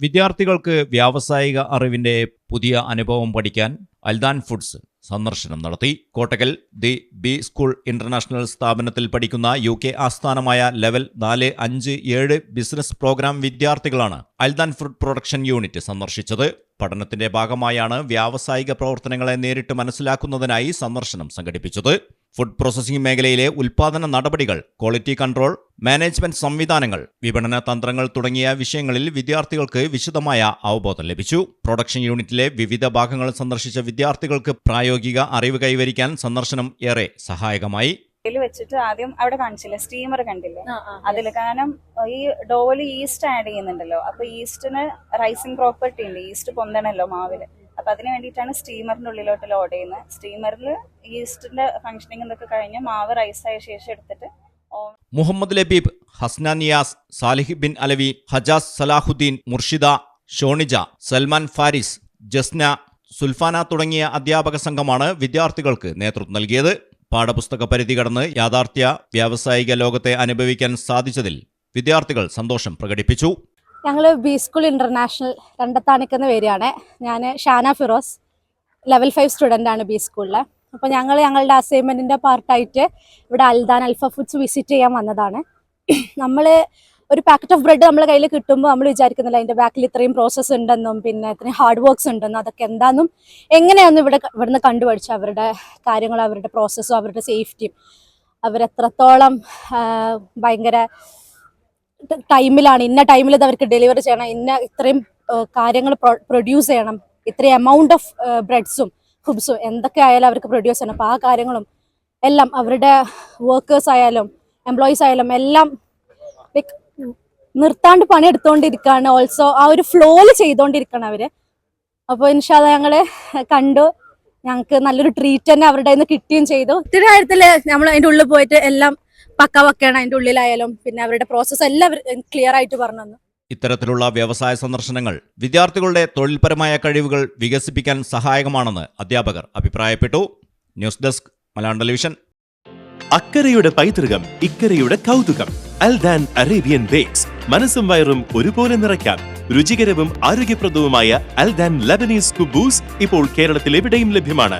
വിദ്യാർത്ഥികൾക്ക് വ്യാവസായിക അറിവിന്റെ പുതിയ അനുഭവം പഠിക്കാൻ അൽദാൻ ഫുഡ്സ് സന്ദർശനം നടത്തി. Kottakkal the B school international സ്ഥാപനത്തിൽ പഠിക്കുന്ന യു കെ ആസ്ഥാനമായ ലെവൽ നാല് അഞ്ച് ഏഴ് ബിസിനസ് പ്രോഗ്രാം വിദ്യാർത്ഥികളാണ് അൽദാൻ ഫുഡ് പ്രൊഡക്ഷൻ യൂണിറ്റ് സന്ദർശിച്ചത്. പഠനത്തിന്റെ ഭാഗമായാണ് വ്യാവസായിക പ്രവർത്തനങ്ങളെ നേരിട്ട് മനസ്സിലാക്കുന്നതിനായി സന്ദർശനം സംഘടിപ്പിച്ചത്. ഫുഡ് പ്രോസസിംഗ് മേഖലയിലെ ഉൽപാദന നടപടികൾ ക്വാളിറ്റി കൺട്രോൾ മാനേജ്മെന്റ് സംവിധാനങ്ങൾ വിപണന തന്ത്രങ്ങൾ തുടങ്ങിയ വിഷയങ്ങളിൽ വിദ്യാർത്ഥികൾക്ക് വിശദമായ അവബോധം ലഭിച്ചു. പ്രൊഡക്ഷൻ യൂണിറ്റിലെ വിവിധ ഭാഗങ്ങൾ സന്ദർശിച്ച വിദ്യാർത്ഥികൾക്ക് പ്രായോഗിക അറിവ് കൈവരിക്കാൻ സന്ദർശനം ഏറെ സഹായകമായി. വെച്ചിട്ട് ആദ്യം അവിടെ കാണിച്ചില്ലേ? സ്റ്റീമർ കണ്ടില്ലേ? അതിൽ കാരണം ഈ ഡോവൽ ഈസ്റ്റ് ആഡ് ചെയ്യുന്നുണ്ടല്ലോ. അപ്പൊ ഈസ്റ്റിന് റൈസിങ് പ്രോപ്പർട്ടി ഉണ്ട്. ഈസ്റ്റ് പൊന്തണല്ലോ മാവിൽ. അപ്പൊ അതിന് വേണ്ടിയിട്ടാണ് സ്റ്റീമറിന്റെ ഉള്ളിലോട്ട് ലോഡ് ചെയ്യുന്നത്. സ്റ്റീമറിൽ ഈസ്റ്റിന്റെ ഫംഗ്ഷനിങ് ഇതൊക്കെ കഴിഞ്ഞ് മാവ് ആയ ശേഷം എടുത്തിട്ട് മുഹമ്മദ് ലബീബ് ഹസ്ന നിയാസ് സാലിഹ് ബിൻ അലവി ഹജാസ് സലാഹുദ്ദീൻ മുർഷിദ ഷോണിജ സൽമാൻ ഫാരിസ് ജസ്ന സുൽഫാന തുടങ്ങിയ അധ്യാപക സംഘമാണ് വിദ്യാർത്ഥികൾക്ക് നേതൃത്വം നൽകിയത്. പാഠപുസ്തക പരിധി കടന്ന് യാഥാർത്ഥ്യ വ്യാവസായിക ലോകത്തെ അനുഭവിക്കാൻ സാധിച്ചതിൽ വിദ്യാർത്ഥികൾ സന്തോഷം പ്രകടിപ്പിച്ചു. ഞങ്ങൾ ബി സ്കൂൾ ഇന്റർനാഷണൽ രണ്ടത്താണിക്കുന്ന പേരാണ്. ഞാൻ Shana Firoz level five student ആണ് ബി സ്കൂളിൽ അപ്പോൾ ഞങ്ങൾ ഞങ്ങളുടെ അസൈൻമെന്റിന്റെ പാർട്ടായിട്ട് ഇവിടെ അൽദാൻ അൽഫ ഫുഡ്സ് വിസിറ്റ് ചെയ്യാൻ വന്നതാണ്. നമ്മൾ ഒരു പാക്കറ്റ് ഓഫ് ബ്രെഡ് നമ്മളെ കയ്യിൽ കിട്ടുമ്പോൾ നമ്മൾ വിചാരിക്കുന്നില്ല അതിന്റെ ബാക്കിൽ ഇത്രയും പ്രോസസ്സ് ഉണ്ടെന്നും പിന്നെ ഇത്രയും ഹാർഡ് വർക്ക്സ് ഉണ്ടെന്നും അതൊക്കെ എന്താണെന്നും എങ്ങനെയാണെന്നും ഇവിടെ ഇവിടുന്ന് കണ്ടുപഠിച്ചു അവരുടെ കാര്യങ്ങളും അവരുടെ പ്രോസസ്സും അവരുടെ സേഫ്റ്റിയും അവരെത്രത്തോളം ഭയങ്കര ടൈമിലാണ് ഇന്ന ടൈമിൽ ഇത് അവർക്ക് ഡെലിവറി ചെയ്യണം ഇന്ന ഇത്രയും കാര്യങ്ങൾ പ്രൊഡ്യൂസ് ചെയ്യണം ഇത്രയും എമൗണ്ട് ഓഫ് ബ്രെഡ്സും ഫുഡ്സും എന്തൊക്കെ ആയാലും അവർക്ക് പ്രൊഡ്യൂസ് ചെയ്യണം. അപ്പോൾ ആ കാര്യങ്ങളും എല്ലാം അവരുടെ വർക്കേഴ്സ് ആയാലും എംപ്ലോയീസ് ആയാലും എല്ലാം ലൈക്ക് നിർത്താണ്ട് പണിയെടുത്തുകൊണ്ടിരിക്കുകയാണ് ഓൾസോ ആ ഒരു ഫ്ലോയിൽ ചെയ്തുകൊണ്ടിരിക്കണം അവർ അപ്പോൾ ഇൻഷാല്ല ഞങ്ങൾ കണ്ടു. ഞങ്ങൾക്ക് നല്ലൊരു ട്രീറ്റ് തന്നെ അവരുടെ നിന്ന് കിട്ടുകയും ചെയ്തു. ഇത്തിരി കാര്യത്തിൽ നമ്മൾ അതിന്റെ ഉള്ളിൽ പോയിട്ട് എല്ലാം പക്ക പക്കയാണ് അതിന്റെ ഉള്ളിലായാലും പിന്നെ അവരുടെ പ്രോസസ് എല്ലാം ക്ലിയർ ആയിട്ട് പറഞ്ഞു തന്നു. ഇത്തരത്തിലുള്ള വ്യവസായ സന്ദർശനങ്ങൾ വിദ്യാർത്ഥികളുടെ തൊഴിൽപരമായ കഴിവുകൾ വികസിപ്പിക്കാൻ സഹായകമാണെന്ന് അധ്യാപകർ അഭിപ്രായപ്പെട്ടു. News desk Malayalam television. അക്കരയുടെ പൈതൃകം ഇക്കരയുടെ കൗതുകം അൽദാൻ അറേബ്യൻ ബേക്സ്. മനസ്സും വയറും ഒരുപോലെ നിറയ്ക്കാം. രുചികരവും ആരോഗ്യപ്രദവുമായ അൽദാൻ ലബനീസ് കുബൂസ് ഇപ്പോൾ കേരളത്തിൽ എവിടെയും ലഭ്യമാണ്.